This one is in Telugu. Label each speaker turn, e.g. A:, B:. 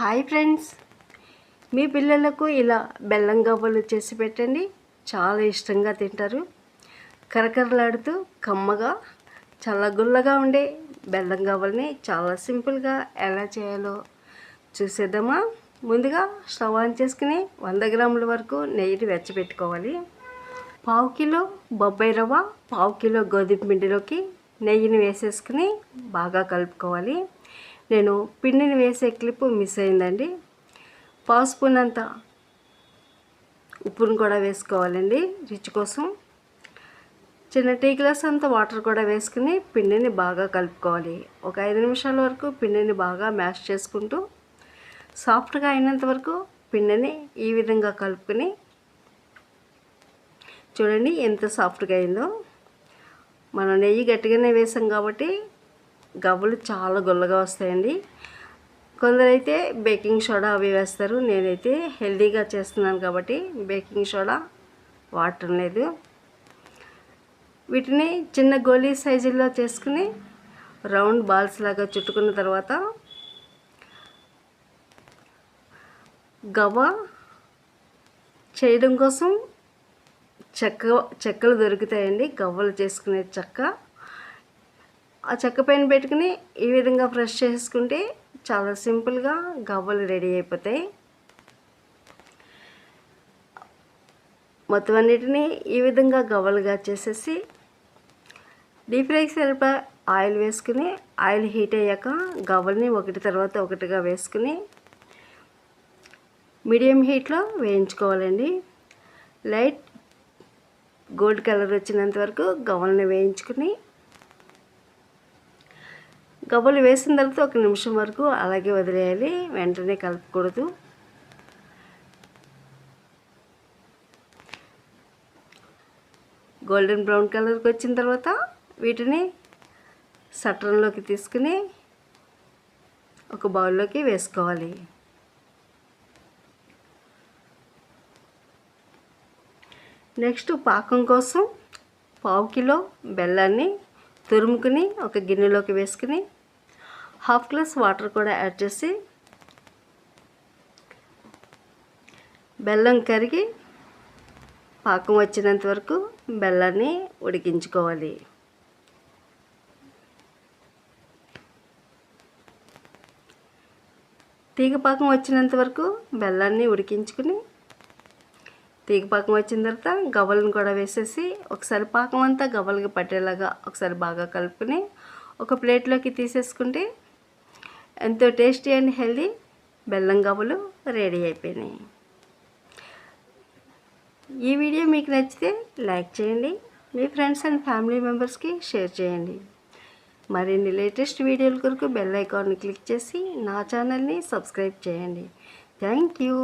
A: Hi friends. మీ పిల్లలకు ఇలా బెల్లం గవ్వలు చేసి పెట్టండి. చాలా ఇష్టంగా తింటారు. కరకరలాడుతూ కమ్మగా చాలా గుల్లగా ఉండే బెల్లం గవ్వల్ని చాలా సింపుల్గా ఎలా చేయాలో చూసేద్దామా? ముందుగా స్టవ్ ఆన్ చేసుకుని వంద గ్రాముల వరకు నెయ్యిని వెచ్చబెట్టుకోవాలి. పావు కిలో బొబ్బాయి రవ్వ పావు కిలో గోధుమ పిండిలోకి నెయ్యిని వేసేసుకుని బాగా కలుపుకోవాలి. నేను పిండిని వేసే క్లిప్ మిస్ అయిందండి. పావు స్పూన్ అంత ఉప్పును కూడా వేసుకోవాలండి రిచ్ కోసం. చిన్న టీ గ్లాస్ అంత వాటర్ కూడా వేసుకుని పిండిని బాగా కలుపుకోవాలి. ఒక ఐదు నిమిషాల వరకు పిండిని బాగా మ్యాష్ చేసుకుంటూ సాఫ్ట్గా అయినంత వరకు పిండిని ఈ విధంగా కలుపుకొని చూడండి ఎంత సాఫ్ట్గా అయిందో. మనం నెయ్యి గట్టిగానే వేసాం కాబట్టి గవ్వలు చాలా గుల్లగా వస్తాయండి. కొందరైతే బేకింగ్ సోడా అవి వేస్తారు. నేనైతే హెల్దీగా చేస్తున్నాను కాబట్టి బేకింగ్ సోడా వాడటం లేదు. వీటిని చిన్న గోళీ సైజుల్లో చేసుకుని రౌండ్ బాల్స్ లాగా చుట్టుకున్న తర్వాత గవ్వ చేయడం కోసం చెక్క చెక్కలు దొరుకుతాయండి. గవ్వలు చేసుకునే చెక్క. ఆ చెక్క పైన పెట్టుకుని ఈ విధంగా ఫ్రెష్ చేసుకుంటే చాలా సింపుల్గా గవ్వలు రెడీ అయిపోతాయి. మొత్తం అన్నిటినీ ఈ విధంగా గవ్వలుగా చేసేసి డీప్ ఫ్రై సరిపడా ఆయిల్ వేసుకుని ఆయిల్ హీట్ అయ్యాక గవ్వల్ని ఒకటి తర్వాత ఒకటిగా వేసుకుని మీడియం హీట్లో వేయించుకోవాలండి. లైట్ గోల్డ్ కలర్ వచ్చినంత వరకు గవ్వల్ని వేయించుకుని గబ్బలు వేసిన తర్వాత ఒక నిమిషం వరకు అలాగే వదిలేయాలి. వెంటనే కలపకూడదు. గోల్డెన్ బ్రౌన్ కలర్కి వచ్చిన తర్వాత వీటిని సట్రంలోకి తీసుకుని ఒక బౌల్లోకి వేసుకోవాలి. నెక్స్ట్ పాకం కోసం పావు కిలో బెల్లాన్ని తురుముకుని ఒక గిన్నెలోకి వేసుకుని హాఫ్ గ్లాస్ వాటర్ కూడా యాడ్ చేసి బెల్లం కరిగి పాకం వచ్చినంత వరకు బెల్లాన్ని ఉడికించుకోవాలి. తీగ పాకం వచ్చినంత వరకు బెల్లాన్ని ఉడికించుకుని తీగ పాకం వచ్చిన తర్వాత గవ్వలను కూడా వేసేసి ఒకసారి పాకం అంతా గవ్వలకి పట్టేలాగా ఒకసారి బాగా కలుపుకొని ఒక ప్లేట్లోకి తీసేసుకుంటే ఎంతో టేస్టీ అండ్ హెల్దీ బెల్లం గవ్వలు రెడీ అయిపోయినాయి. ఈ వీడియో మీకు నచ్చితే లైక్ చేయండి మీ ఫ్రెండ్స్ అండ్ ఫ్యామిలీ మెంబర్స్కి షేర్ చేయండి. మరిన్ని లేటెస్ట్ వీడియోల కొరకు బెల్ ఐకాన్ని క్లిక్ చేసి నా ఛానల్ని సబ్స్క్రైబ్ చేయండి. Thank you.